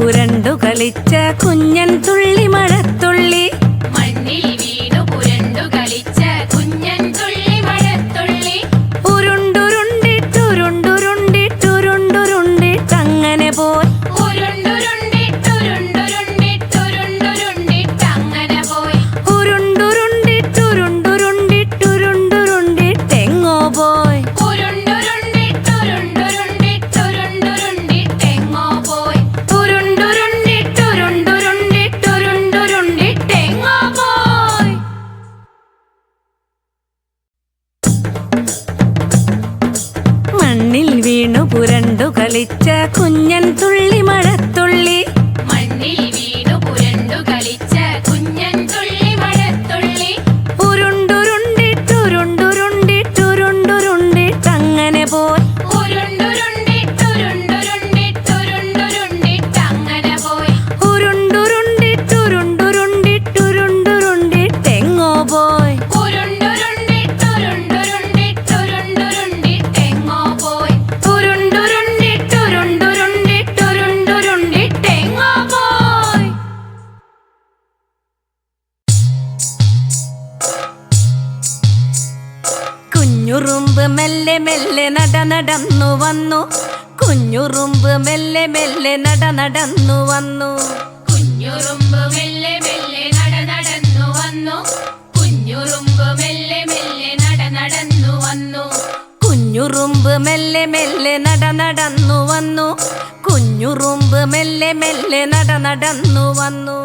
പുരണ്ടു കളിച്ച കുഞ്ഞൻ തുള്ളി മഴത്തുള്ളി കളിച്ച കുഞ്ഞൻ തുള്ളി കുഞ്ഞുറുമ്പ് മെല്ലെ മെല്ലെ നട നടന്നു വന്നു. കുഞ്ഞുറുമ്പ് മെല്ലെ മെല്ലെ നട നടന്നു വന്നു. കുഞ്ഞുറുമ്പ് മെല്ലെ മെല്ലെ നട നടന്നു വന്നു. കുഞ്ഞുറുമ്പ് മെല്ലെ മെല്ലെ നട നടന്നു വന്നു. കുഞ്ഞുറുമ്പ് മെല്ലെ മെല്ലെ നട നടന്നു വന്നു. കുഞ്ഞുറുമ്പ് മെല്ലെ മെല്ലെ നട നടന്നു വന്നു.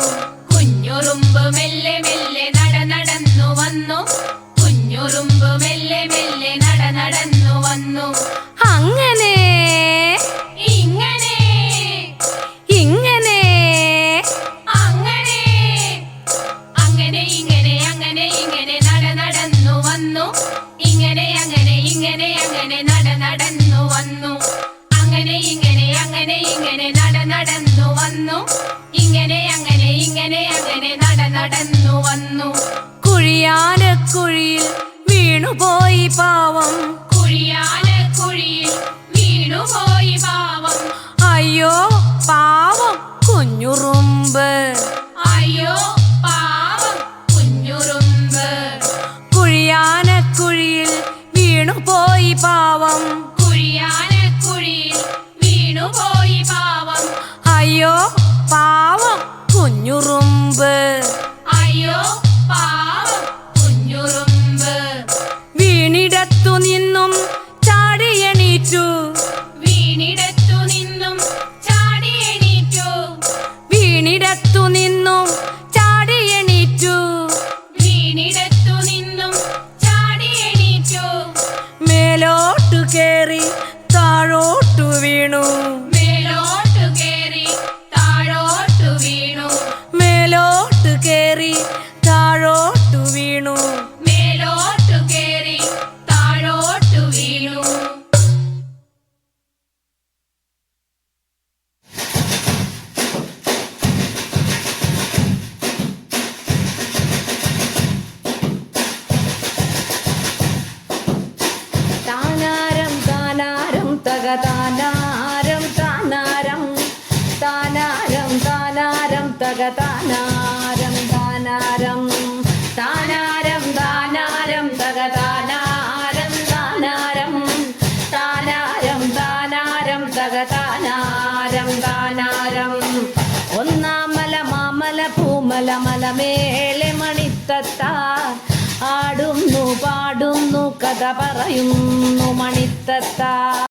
അങ്ങനെ ഇങ്ങനെ അങ്ങനെ ഇങ്ങനെ നട നടന്നു വന്നു. ഇങ്ങനെ അങ്ങനെ ഇങ്ങനെ അങ്ങനെ നട നടന്നു വന്നു. അങ്ങനെ ഇങ്ങനെ അങ്ങനെ ഇങ്ങനെ നട നടന്നു വന്നു. ഇങ്ങനെ അങ്ങനെ ഇങ്ങനെ അങ്ങനെ നട നടന്നു വന്നു. കുഴിയാന കുഴിയിൽ വീണുപോയി പാവം. പാവം. കുഴിയാന കുഴിയിൽ വീണുപോയി പാവം. അയ്യോ പാവം കുഞ്ഞുറുമ്പ്. അയ്യോ കേറി താഴോട്ടു വീണു. തക താനാരം താനാരം താനാരം താനാരം തക താനാരം താനാരം താനാരം താനാരം തക താനാരം താനാരം താനാരം താനാരം തക താനാരം. താനാരം ഒന്നാമല മാമല പൂമല മലമേലെ മണിത്തത്ത ആടുന്നു പാടുന്നു കഥ പറയുന്നു മണിത്തത്ത.